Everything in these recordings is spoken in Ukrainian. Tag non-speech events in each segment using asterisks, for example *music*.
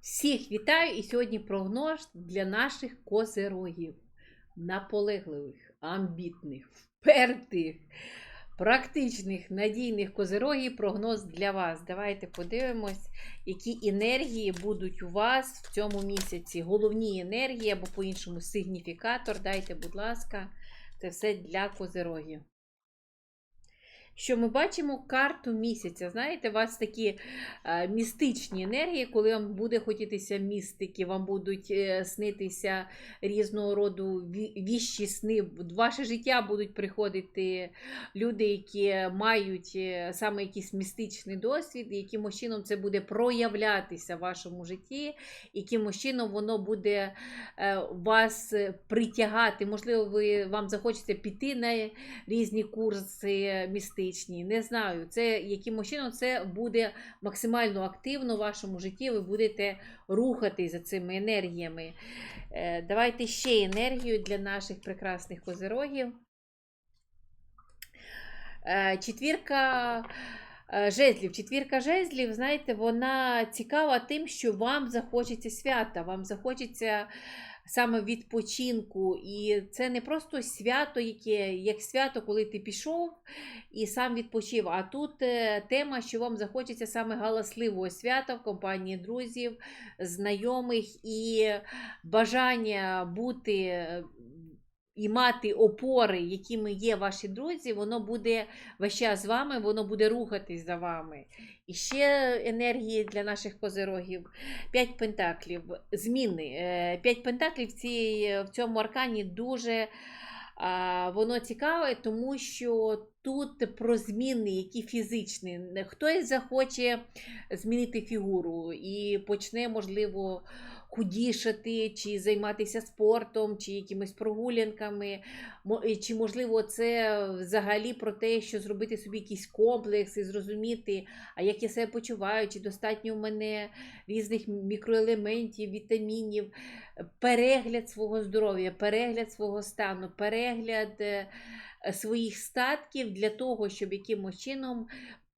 Всіх вітаю! І сьогодні прогноз для наших козерогів. Наполегливих, амбітних, впертих, практичних, надійних козерогів. Прогноз для вас. Давайте подивимось, які енергії будуть у вас в цьому місяці. Головні енергії або по-іншому сигніфікатор. Дайте, будь ласка, це все для козерогів. Що ми бачимо карту місяця. Знаєте, у вас такі е, містичні енергії, коли вам буде хотітися містики, вам будуть е, снитися різного роду ві- віщі сни. В ваше життя будуть приходити люди, які мають е, саме якийсь містичний досвід, і якимось чином це буде проявлятися в вашому житті, якимось чином воно буде вас притягати. Можливо, ви вам захочеться піти на різні курси містичні. Не знаю, це яким чином це буде максимально активно в вашому житті. Ви будете рухатись за цими енергіями. Е, Давайте ще енергію для наших прекрасних козирогів. Е, Четвірка е, жезлів. Четвірка жезлів, знаєте, вона цікава тим, що вам захочеться свята, вам захочеться саме відпочинку. І це не просто свято, яке як свято, коли ти пішов і сам відпочив. А тут е, тема, що вам захочеться саме галасливого свята в компанії друзів, знайомих і бажання бути. І мати опори, якими є ваші друзі, воно буде весь час з вами, воно буде рухатись за вами. І ще енергії для наших козирогів. П'ять пентаклів. Зміни. Е, П'ять пентаклів в, цьому аркані дуже воно цікаве, тому що тут про зміни, які фізичні. Хтось захоче змінити фігуру і почне, можливо, худішати, чи займатися спортом, чи якимись прогулянками. Чи, можливо, це взагалі про те, що зробити собі якийсь комплекс і зрозуміти, а як я себе почуваю, чи достатньо в мене різних мікроелементів, вітамінів, перегляд свого здоров'я, перегляд свого стану, перегляд е, е, своїх статків для того, щоб якимось чином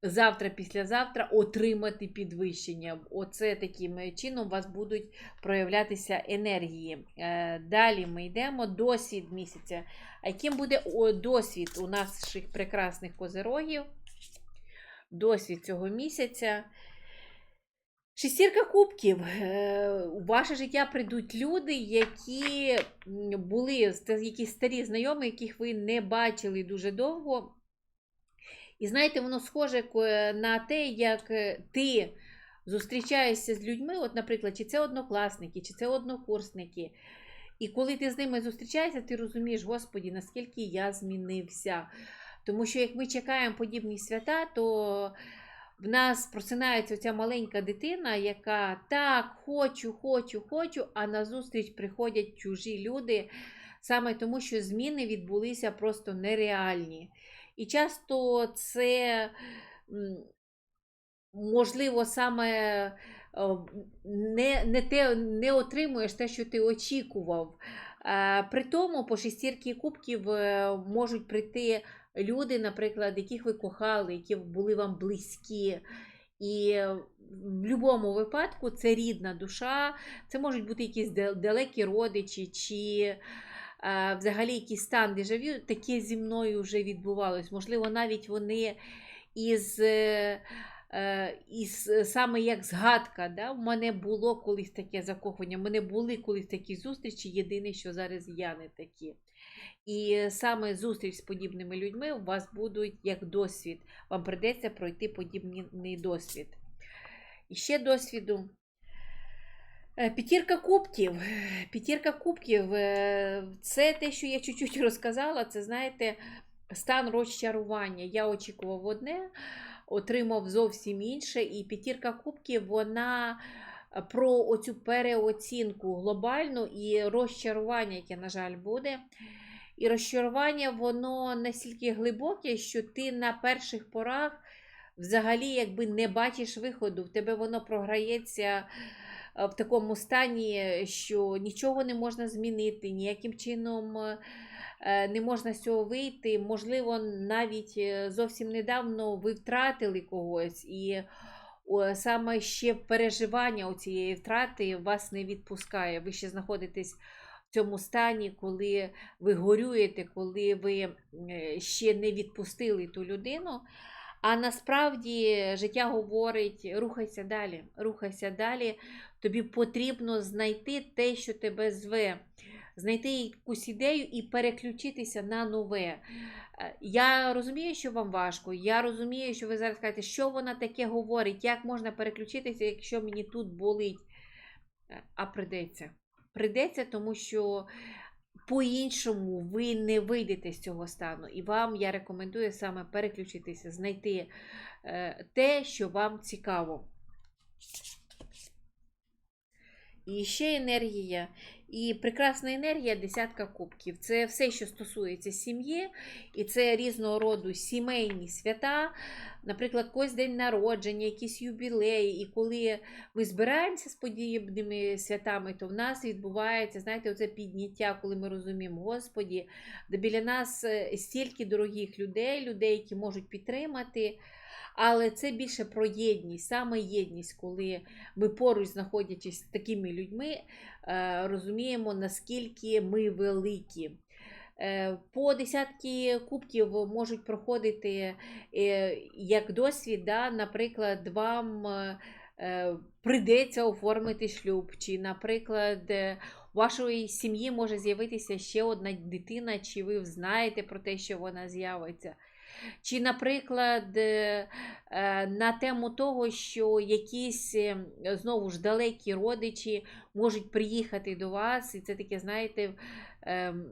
завтра, післязавтра отримати підвищення. Оце таким е, чином у вас будуть проявлятися енергії. Е, Далі ми йдемо досвід місяця. А яким буде досвід у наших прекрасних козирогів? Досвід цього місяця. Шестірка кубків. Е, У ваше життя прийдуть люди, які були якісь старі знайомі, яких ви не бачили дуже довго. І знаєте, воно схоже на те, як е, ти зустрічаєшся з людьми, от, наприклад, чи це однокласники, чи це однокурсники. І коли ти з ними зустрічаєшся, ти розумієш, Господі, наскільки я змінився. Тому що як ми чекаємо подібні свята, то в нас просинається ця маленька дитина, яка так, хочу, хочу, хочу, а назустріч приходять чужі люди, саме тому, що зміни відбулися просто нереальні. І часто це, можливо, саме не, не, те, не отримуєш те, що ти очікував. При тому по шестірки кубків е, можуть прийти люди, наприклад, яких ви кохали, які були вам близькі. І в будь-якому випадку це рідна душа, це можуть бути якісь далекі родичі, чи взагалі якийсь стан дежавю. Таке зі мною вже відбувалось. Можливо, навіть вони із. е, е, із е, саме як згадка, да? в мене було колись таке закохання, в мене були колись такі зустрічі, єдине, що зараз я не такі. І саме зустріч з подібними людьми у вас будуть як досвід. Вам прийдеться пройти подібний досвід. І ще досвіду. Е, П'ятірка кубків. П'ятірка кубків е, це те, що я чуть-чуть *laughs* розказала. Це, знаєте, стан розчарування. Я очікував одне, отримав зовсім інше. І п'ятірка кубків, вона про оцю переоцінку глобальну і розчарування, яке, на жаль, буде. І розчарування, воно настільки глибоке, що ти на перших порах взагалі якби не бачиш виходу. В тебе воно програється в такому стані, що нічого не можна змінити, ніяким чином е, не можна з цього вийти. Можливо, навіть е, зовсім недавно ви втратили когось. І саме ще переживання цієї втрати вас не відпускає. Ви ще знаходитесь в цьому стані, коли ви горюєте, коли ви е, ще не відпустили ту людину. А насправді життя говорить: рухайся далі, рухайся далі. Тобі потрібно знайти те, що тебе зве, знайти якусь ідею і переключитися на нове. Е, Я розумію, що вам важко. Я розумію, що ви зараз кажете, що вона таке говорить, як можна переключитися, якщо мені тут болить. Е, А придеться. Придеться, тому що по-іншому ви не вийдете з цього стану. І вам я рекомендую саме переключитися, знайти е, те, що вам цікаво. І ще енергія. І прекрасна енергія десятка кубків. Це все, що стосується сім'ї, і це різного роду сімейні свята, наприклад, когось день народження, якісь юбілеї. І коли ми збираємося з подібними святами, то в нас відбувається, знаєте, оце підняття, коли ми розуміємо, Господі, де біля нас е, стільки дорогих людей, людей, які можуть підтримати. Але це більше про єдність, саме єдність, коли ми поруч знаходячись з такими людьми, е, розуміємо, наскільки ми великі. Е, По десятки кубків можуть проходити е, як досвід, да, наприклад, вам прийдеться оформити шлюб, чи, наприклад, у вашої сім'ї може з'явитися ще одна дитина, чи ви знаєте про те, що вона з'явиться. Чи, наприклад, е, е, на тему того, що якісь е, знову ж далекі родичі можуть приїхати до вас, і це таке, знаєте, ем,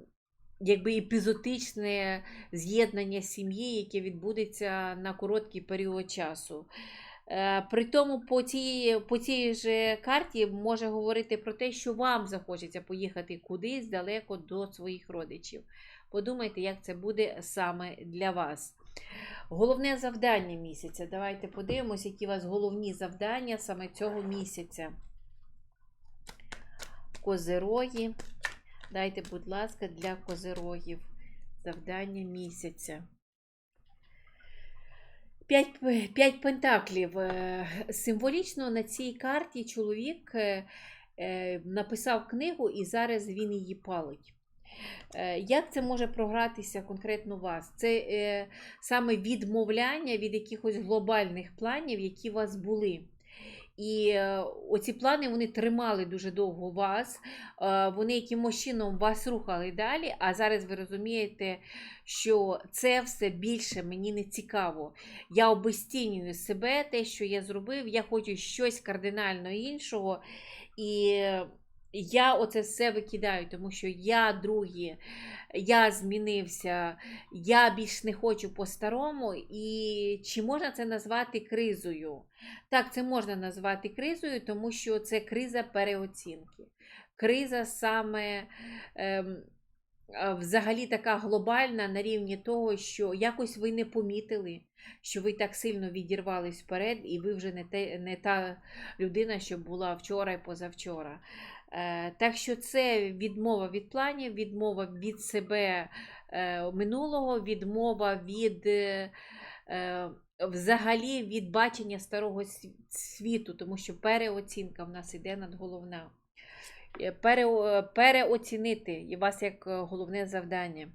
якби епізотичне з'єднання сім'ї, яке відбудеться на короткий період часу. Е, При тому по цій, по цій же карті може говорити про те, що вам захочеться поїхати кудись далеко до своїх родичів. Подумайте, як це буде саме для вас. Головне завдання місяця. Давайте подивимось, які у вас головні завдання саме цього місяця. Козероги. Дайте, будь ласка, для козерогів завдання місяця. П'ять, п'ять пентаклів. Е, Символічно на цій карті чоловік е, е, написав книгу і зараз він її палить. Як це може програтися конкретно у вас? Це саме відмовляння від якихось глобальних планів, які у вас були. І е, оці плани вони тримали дуже довго вас, е, вони якимось чином вас рухали далі, а зараз ви розумієте, що це все більше мені не цікаво. Я обестінюю себе, те, що я зробив, я хочу щось кардинально іншого. І я оце все викидаю, тому що я другі, я змінився, я більш не хочу по-старому. І чи можна це назвати кризою? Так, це можна назвати кризою, тому що це криза переоцінки. Криза саме ем, взагалі така глобальна на рівні того, що якось ви не помітили, що ви так сильно відірвались вперед, і ви вже не, те, не та людина, що була вчора і позавчора. Е, так що це відмова від планів, відмова від себе е, минулого, відмова від. е, Взагалі від бачення старого світу, тому що переоцінка в нас іде надголовна. Пере, переоцінити вас як головне завдання.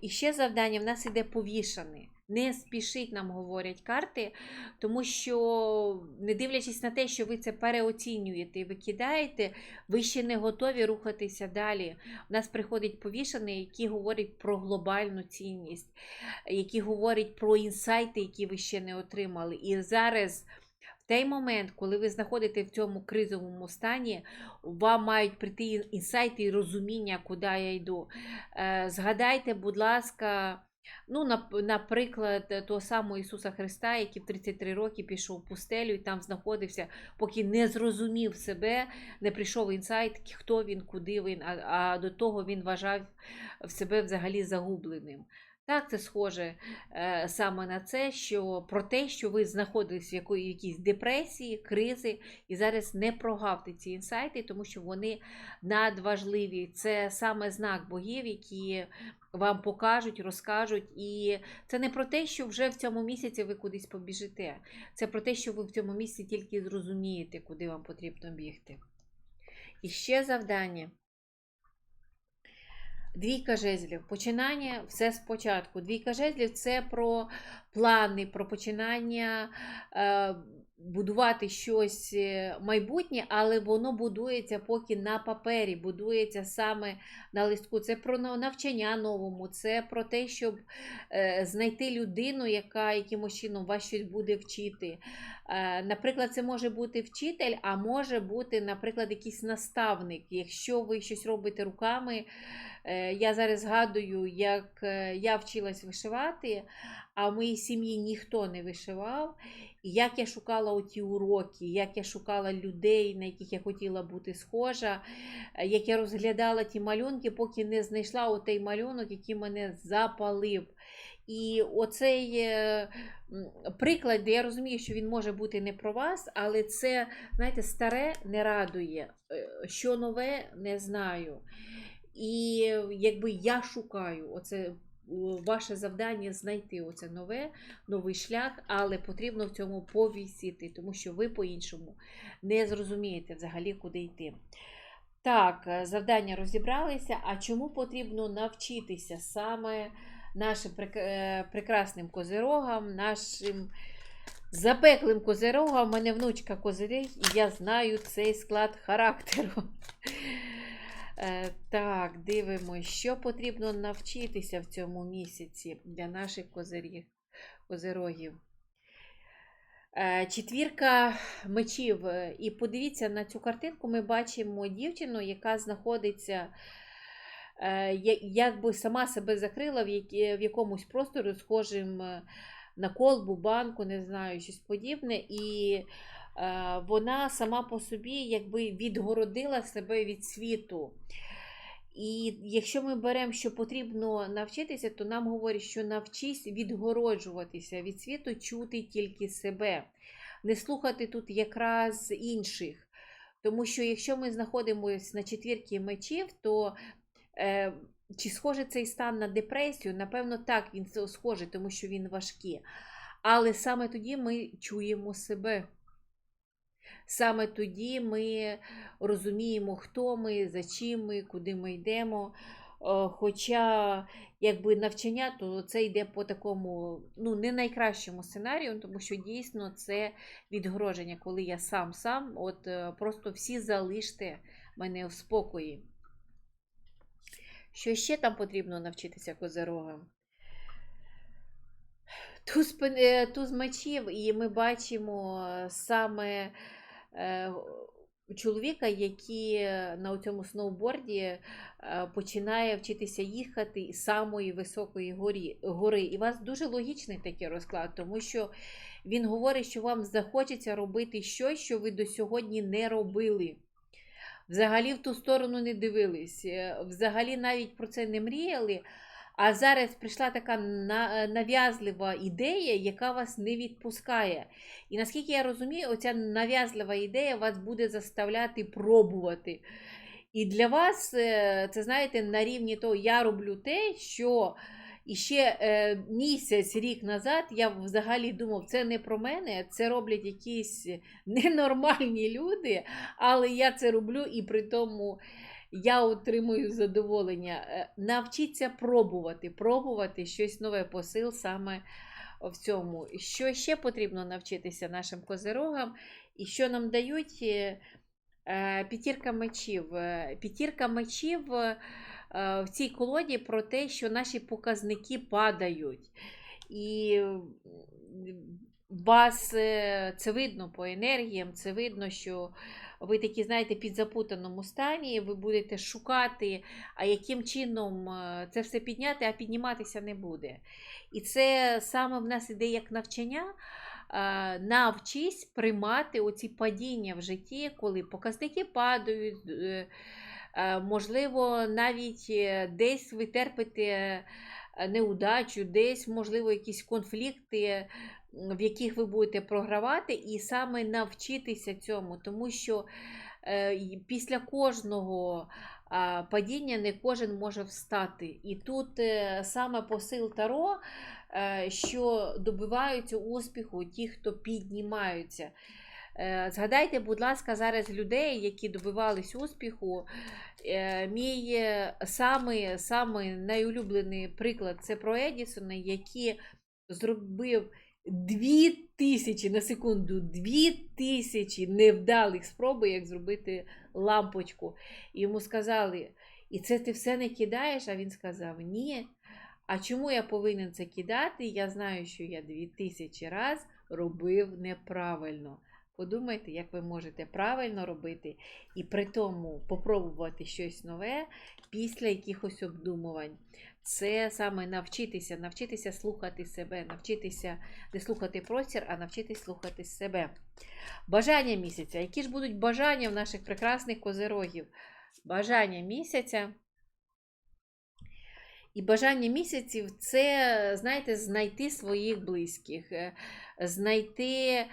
І ще завдання в нас іде повішаний. Не спішіть нам говорять карти, тому що, не дивлячись на те, що ви це переоцінюєте і викидаєте, ви ще не готові рухатися далі. У нас приходить повішений, який говорить про глобальну цінність, який говорить про інсайти, які ви ще не отримали. І зараз. В той момент, коли ви знаходите в цьому кризовому стані, вам мають прийти інсайти і розуміння, куди я йду. Е, Згадайте, будь ласка, ну, нап- наприклад, того самого Ісуса Христа, який в 33 роки пішов в пустелю і там знаходився, поки не зрозумів себе, не прийшов інсайт, хто він, куди він, а, а до того він вважав в себе взагалі загубленим. Так, це схоже е, саме на це, що про те, що ви знаходились в якої, якійсь депресії, кризи, і зараз не прогавте ці інсайти, тому що вони надважливі. Це саме знак богів, які вам покажуть, розкажуть. І це не про те, що вже в цьому місяці ви кудись побіжите. Це про те, що ви в цьому місяці тільки зрозумієте, куди вам потрібно бігти. І ще завдання. Двійка жезлів. Починання все спочатку. Двійка жезлів це про плани, про починання е, будувати щось е, майбутнє, але воно будується поки на папері, будується саме на листку. Це про навчання новому, це про те, щоб е, знайти людину, яка якимось чином вас щось буде вчити. Е, Наприклад, це може бути вчитель, а може бути, наприклад, якийсь наставник. Якщо ви щось робите руками, Я зараз згадую, як е, я вчилась вишивати, а в моїй сім'ї ніхто не вишивав. Як я шукала оті уроки, як я шукала людей, на яких я хотіла бути схожа, е, як я розглядала ті малюнки, поки не знайшла отей малюнок, який мене запалив. І оцей е, приклад, де я розумію, що він може бути не про вас, але це, знаєте, старе не радує, е, що нове не знаю. І якби я шукаю оце е, ваше завдання знайти оце нове, новий шлях, але потрібно в цьому повісіти, тому що ви по-іншому не зрозумієте взагалі, куди йти. Так, е, завдання розібралися. А чому потрібно навчитися саме нашим е, прекрасним козирогам, нашим запеклим козирогам? У мене внучка козирей, і я знаю цей склад характеру. Е, Так, дивимось, що потрібно навчитися в цьому місяці для наших козирів, козирогів. Е, Четвірка мечів. Е, І подивіться на цю картинку, ми бачимо дівчину, яка знаходиться, якби сама себе закрила в, якомусь просторі, схожим на колбу, банку, не знаю, щось подібне. І вона сама по собі якби відгородила себе від світу. І якщо ми беремо, що потрібно навчитися, то нам говорять, що навчись відгороджуватися від світу, чути тільки себе, не слухати тут якраз інших. Тому що якщо ми знаходимося на четвірці мечів, то е, чи схожий цей стан на депресію? Напевно, так, він схожий, тому що він важкий. Але саме тоді ми чуємо себе. Саме тоді ми розуміємо, хто ми, за чим ми, куди ми йдемо. Е, Хоча, якби навчання, то це йде по такому ну, не найкращому сценарію, тому що дійсно це відгроження, коли я сам сам, от е, просто всі залиште мене в спокої. Що ще там потрібно навчитися козирогам? Туз, е, туз мечів, і ми бачимо саме чоловіка, який е, на цьому сноуборді е, починає вчитися їхати із самої високої горі, гори. І у вас дуже логічний такий розклад, тому що він говорить, що вам захочеться робити щось, що ви до сьогодні не робили. Взагалі в ту сторону не дивились, е, взагалі навіть про це не мріяли. А зараз прийшла така нав'язлива ідея, яка вас не відпускає. І наскільки я розумію, оця нав'язлива ідея вас буде заставляти пробувати. І для вас е, це, знаєте, на рівні того, я роблю те, що іще е, місяць, рік назад я взагалі думав, це не про мене, це роблять якісь *laughs* ненормальні люди, але я це роблю і при тому я отримую задоволення. Е, Навчіться пробувати, пробувати щось нове посил саме в цьому. Що ще потрібно навчитися нашим козирогам, і що нам дають е, е, п'ятірка мечів. П'ятірка мечів в цій колоді про те, що наші показники падають. І вас е, це видно по енергіям, це видно, що ви такі, знаєте, під запутаному стані, ви будете шукати, а яким чином е, це все підняти, а підніматися не буде. І це саме в нас іде як навчання. е, Навчись приймати оці падіння в житті, коли показники падають. Можливо, навіть десь ви терпите неудачу, десь, можливо, якісь конфлікти, в яких ви будете програвати, і саме навчитися цьому, тому що е, після кожного падіння не кожен може встати. І тут е, саме посил Таро, е, що добиваються успіху ті, хто піднімаються. Згадайте, будь ласка, зараз людей, які добивались успіху. Мій самий, самий найулюблений приклад це про Едісона, який зробив дві тисячі на секунду, дві тисячі невдалих спроби, як зробити лампочку. Йому сказали, і це ти все не кидаєш? А він сказав: Ні. А чому я повинен це кидати? Я знаю, що я дві тисячі раз робив неправильно. Подумайте, як ви можете правильно робити, і при тому попробувати щось нове після якихось обдумувань. Це саме навчитися, навчитися слухати себе, навчитися не слухати простір, а навчитись слухати себе. Бажання місяця. Які ж будуть бажання в наших прекрасних козирогів? Бажання місяця. І бажання місяців це, знаєте, знайти своїх близьких, е, знайти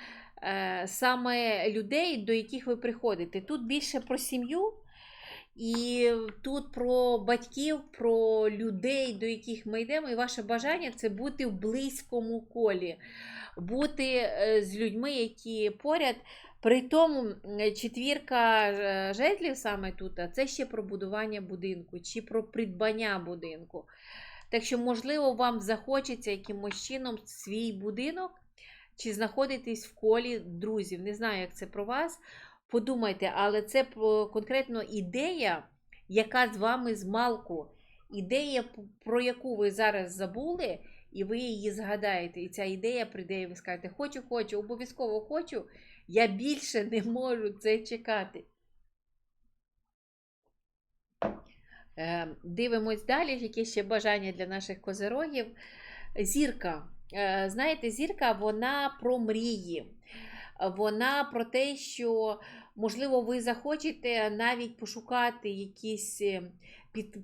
саме людей, до яких ви приходите. Тут більше про сім'ю, і тут про батьків, про людей, до яких ми йдемо. І ваше бажання це бути в близькому колі, бути е, з людьми, які поряд. При тому четвірка е, жезлів саме тут, це ще про будування будинку чи про придбання будинку. Так що, можливо, вам захочеться якимось чином свій будинок чи знаходитись в колі друзів. Не знаю, як це про вас. Подумайте, але це конкретно ідея, яка з вами з малку. Ідея, про яку ви зараз забули, і ви її згадаєте. І ця ідея прийде, і ви скажете, хочу, хочу, обов'язково хочу. Я більше не можу це чекати. Е, Дивимось далі, які ще бажання для наших козирогів. Зірка. Е, Знаєте, зірка вона про мрії. Вона про те, що, можливо, ви захочете навіть пошукати якісь е,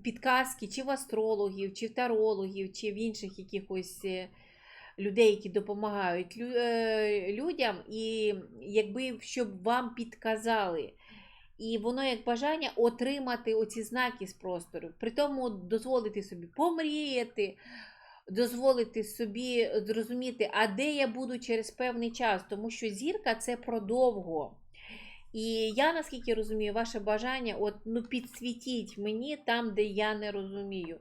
підказки чи в астрологів, чи в тарологів, чи в інших якихось е, людей, які допомагають лю- людям, і якби щоб вам підказали. І воно як бажання отримати оці знаки з простору. При тому дозволити собі помріяти, дозволити собі зрозуміти, а де я буду через певний час, тому що зірка це продовго. І я, наскільки розумію, ваше бажання, от, ну, підсвітіть мені там, де я не розумію.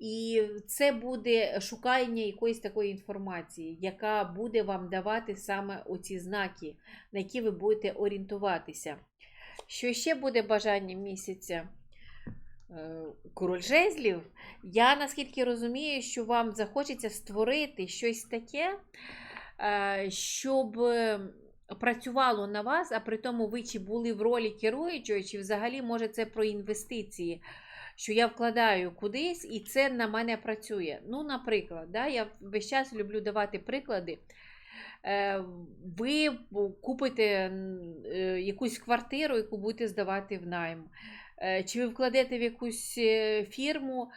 І це буде шукання якоїсь такої інформації, яка буде вам давати саме оці знаки, на які ви будете орієнтуватися. Що ще буде бажанням місяця? Е, Король жезлів. Я наскільки розумію, що вам захочеться створити щось таке, е, щоб е, працювало на вас, а при тому ви чи були в ролі керуючого, чи взагалі може це про інвестиції, що я вкладаю кудись і це на мене працює. Ну, наприклад, да, я весь час люблю давати приклади. Ви купите якусь квартиру, яку будете здавати в найм. Е, Чи ви вкладете в якусь е, фірму,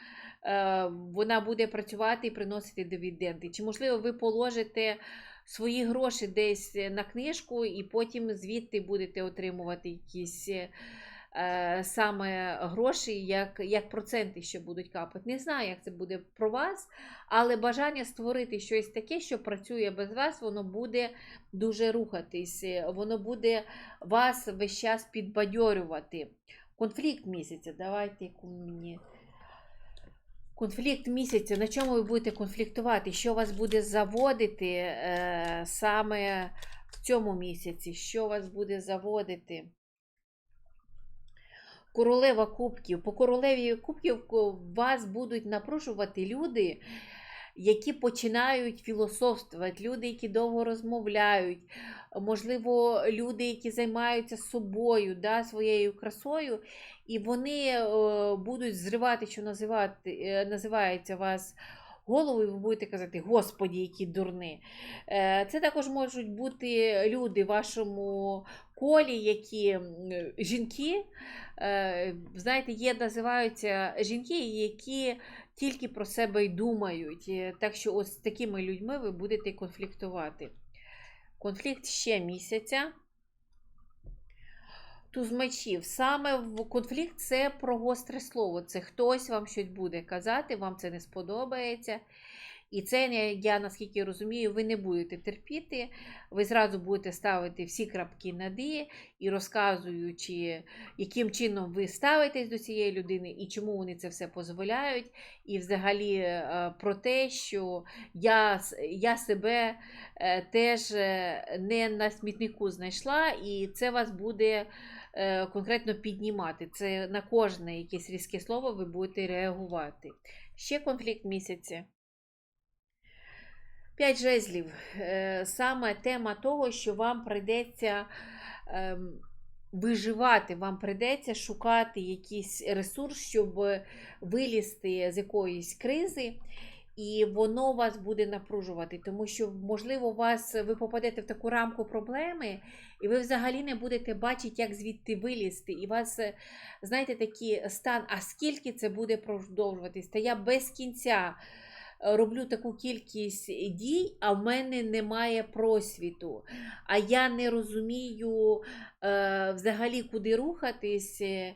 е, вона буде працювати і приносити дивіденди. Чи, можливо, ви положите свої гроші десь на книжку і потім звідти будете отримувати якісь саме гроші, як, як проценти, що будуть капати. Не знаю, як це буде про вас, але бажання створити щось таке, що працює без вас, воно буде дуже рухатись, воно буде вас весь час підбадьорювати. Конфлікт місяця. Давайте мені. Конфлікт місяця. На чому ви будете конфліктувати? Що вас буде заводити е, саме в цьому місяці? Що вас буде заводити? Королева кубків. По королеві кубків вас будуть напрошувати люди, які починають філософствувати, люди, які довго розмовляють, можливо, люди, які займаються собою, да, своєю красою, і вони е, будуть зривати, що називати, е, називається вас голову, і ви будете казати, Господі, які дурни. Е, Це також можуть бути люди в вашому колі, які жінки. Знаєте, є, називаються жінки, які тільки про себе й думають. Е, Так що ось з такими людьми ви будете конфліктувати. Конфлікт ще місяця. Туз мечів. Саме в конфлікт це про гостре слово. Це хтось вам щось буде казати, вам це не сподобається. І це, я наскільки розумію, ви не будете терпіти. Ви зразу будете ставити всі крапки над «і» і розказуючи, яким чином ви ставитесь до цієї людини і чому вони це все дозволяють. І взагалі е, про те, що я, я себе е, теж е, не на смітнику знайшла, і це вас буде конкретно піднімати. Це на кожне якесь різке слово ви будете реагувати. Ще конфлікт місяця. П'ять жезлів. Е, Саме тема того, що вам прийдеться ем, виживати, вам прийдеться шукати якийсь ресурс, щоб вилізти з якоїсь кризи. І воно вас буде напружувати, тому що, можливо, вас, ви попадете в таку рамку проблеми, і ви взагалі не будете бачити, як звідти вилізти. І вас, е, знаєте, такий стан, а скільки це буде продовжуватись? Та я без кінця роблю таку кількість дій, а в мене немає просвіту. А я не розумію е, взагалі, куди рухатись. е,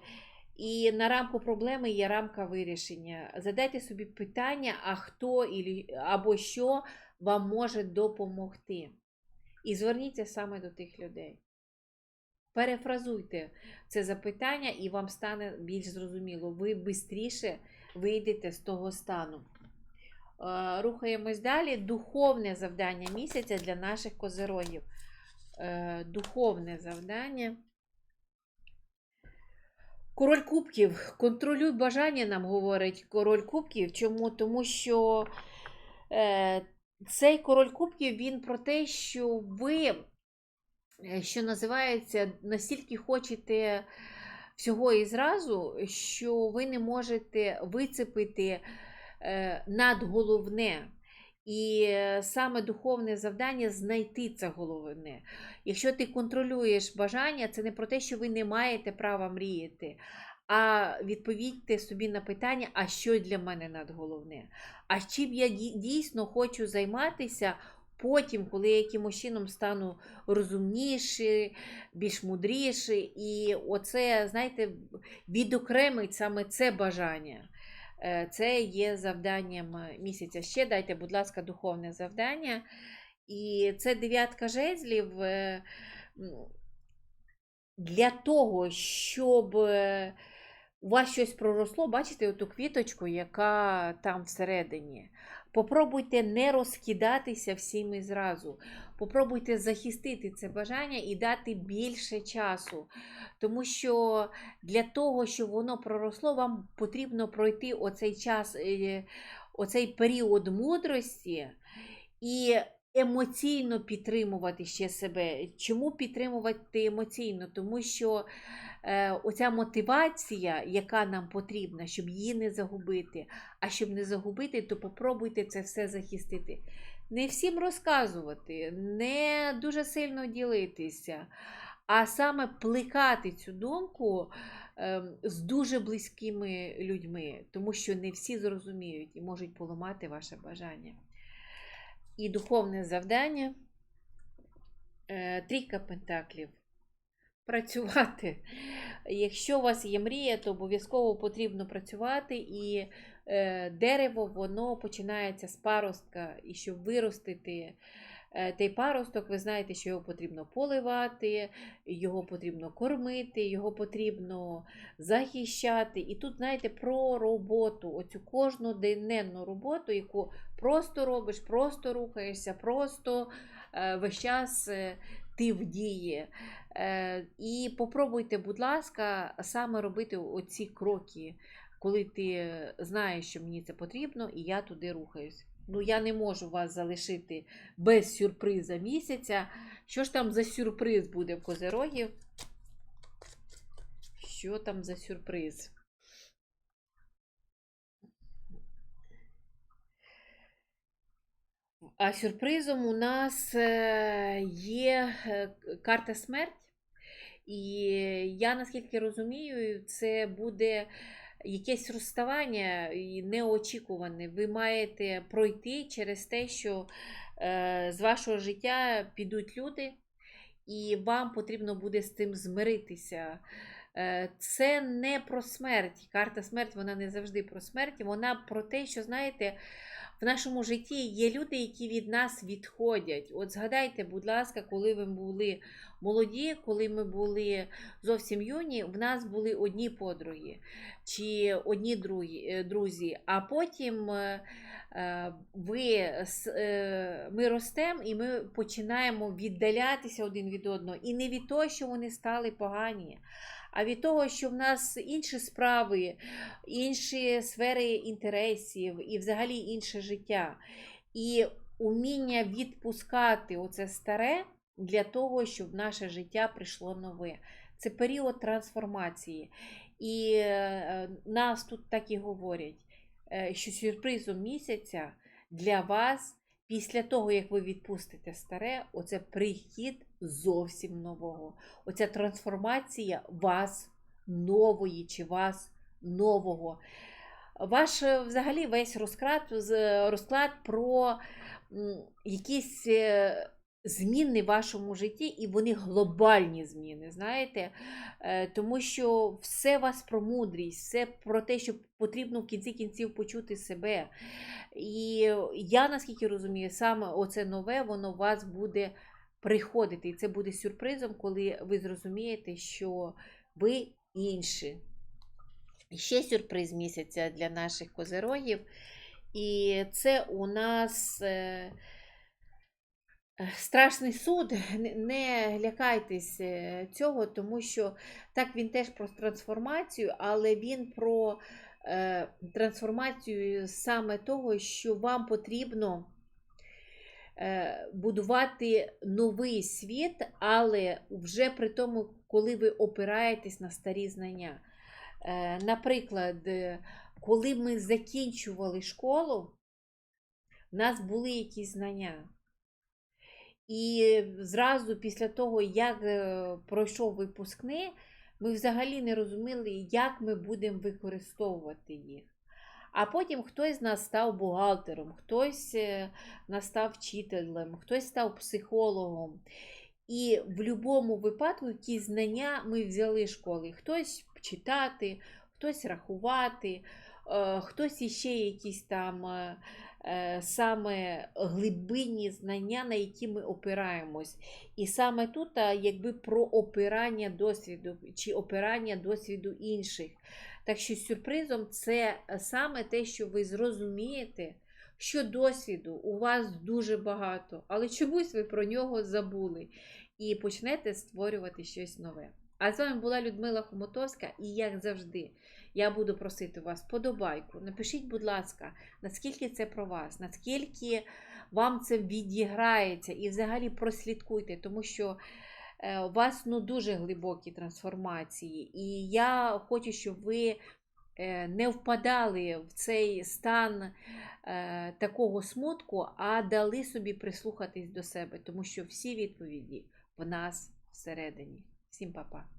І на рамку проблеми є рамка вирішення. Задайте собі питання, а хто або що вам може допомогти. І зверніться саме до тих людей. Перефразуйте це запитання, і вам стане більш зрозуміло. Ви швидше вийдете з того стану. Е, Рухаємось далі. Духовне завдання місяця для наших козирогів. Е, Духовне завдання. Король кубків. Контролюй бажання, нам говорить король кубків. Чому? Тому що е, цей король кубків він про те, що ви, що називається, настільки хочете всього і зразу, що ви не можете вицепити надголовне. І е, саме духовне завдання знайти це головне. Якщо ти контролюєш бажання, це не про те, що ви не маєте права мріяти, а відповідьте собі на питання, а що для мене надголовне? А чим я дійсно хочу займатися потім, коли я якимось чином стану розумніший, більш мудріший. І оце, знаєте, відокремить саме це бажання. Е, Це є завданням е, місяця. Ще дайте, будь ласка, духовне завдання. І це дев'ятка жезлів е, для того, щоб у вас щось проросло, бачите оту квіточку, яка там всередині. Попробуйте не розкидатися всім зразу. Попробуйте захистити це бажання і дати більше часу. Тому що для того, щоб воно проросло, вам потрібно пройти оцей час, е, оцей період мудрості і емоційно підтримувати ще себе. Чому підтримувати емоційно? Тому що е, оця мотивація, яка нам потрібна, щоб її не загубити. А щоб не загубити, то попробуйте це все захистити. Не всім розказувати, не дуже сильно ділитися, а саме плекати цю думку ем, з дуже близькими людьми, тому що не всі зрозуміють і можуть поламати ваше бажання. І духовне завдання е, трійка пентаклів. Працювати. Якщо у вас є мрія, то обов'язково потрібно працювати, і е, дерево воно починається з паростка. І щоб виростити той паросток, ви знаєте, що його потрібно поливати, його потрібно кормити, його потрібно захищати. І тут, знаєте, про роботу, оцю кожну денненну роботу, яку просто робиш, просто рухаєшся, просто е, весь час е, ти в дії. Е, І попробуйте, будь ласка, саме робити оці кроки, коли ти знаєш, що мені це потрібно, і я туди рухаюсь. Ну, я не можу вас залишити без сюрприза місяця. Що ж там за сюрприз буде в Козерогів? Що там за сюрприз? А сюрпризом у нас е, є е, карта смерть. І я наскільки розумію, це буде якесь розставання і неочікуване. Ви маєте пройти через те, що е, з вашого життя підуть люди, і вам потрібно буде з тим змиритися. Е, Це не про смерть. Карта смерть вона не завжди про смерть, вона про те, що знаєте. В нашому житті є люди, які від нас відходять. От згадайте, будь ласка, коли ви були молоді, коли ми були зовсім юні, в нас були одні подруги чи одні е, друзі, а потім е, ви, ми ростемо і ми починаємо віддалятися один від одного. І не від того, що вони стали погані, а від того, що в нас інші справи, інші сфери інтересів і взагалі інше життя. І уміння відпускати оце старе для того, щоб наше життя прийшло нове. Це період трансформації. І е, нас тут так і говорять, е, що сюрпризом місяця для вас після того, як ви відпустите старе, оце прихід зовсім нового. Оця трансформація вас нової чи вас нового. Ваш е, взагалі весь розклад, розклад про якісь е, зміни в вашому житті, і вони глобальні зміни, знаєте, Е, тому що все вас про мудрість, все про те, що потрібно в кінці кінців почути себе. І я, наскільки розумію, саме оце нове, воно у вас буде приходити. І це буде сюрпризом, коли ви зрозумієте, що ви інші. І ще сюрприз місяця для наших козерогів. І це у нас е, страшний суд. *laughs* Не- лякайтесь е, цього, тому що так він теж про трансформацію, але він про е, трансформацію саме того, що вам потрібно е, будувати новий світ, але вже при тому, коли ви опираєтесь на старі знання. Е, Наприклад, е, коли ми закінчували школу, в нас були якісь знання. І зразу після того, як е, пройшов випускний, ми взагалі не розуміли, як ми будемо використовувати їх. А потім хтось з нас став бухгалтером, хтось е, нас став вчителем, хтось став психологом. І в будь-якому випадку якісь знання ми взяли з школи. Хтось читати, хтось рахувати, е, хтось іще якісь там саме глибинні знання, на які ми опираємось. І саме тут якби про опирання досвіду чи опирання досвіду інших. Так що сюрпризом це саме те, що ви зрозумієте, що досвіду у вас дуже багато, але чомусь ви про нього забули і почнете створювати щось нове. А з вами була Людмила Хомотовська, і як завжди, я буду просити вас подобайку. Напишіть, будь ласка, наскільки це про вас, наскільки вам це відіграється, і взагалі прослідкуйте, тому що е, у вас ну, дуже глибокі трансформації. І я хочу, щоб ви е, не впадали в цей стан е, такого смутку, а дали собі прислухатись до себе, тому що всі відповіді в нас всередині. Всім па-па.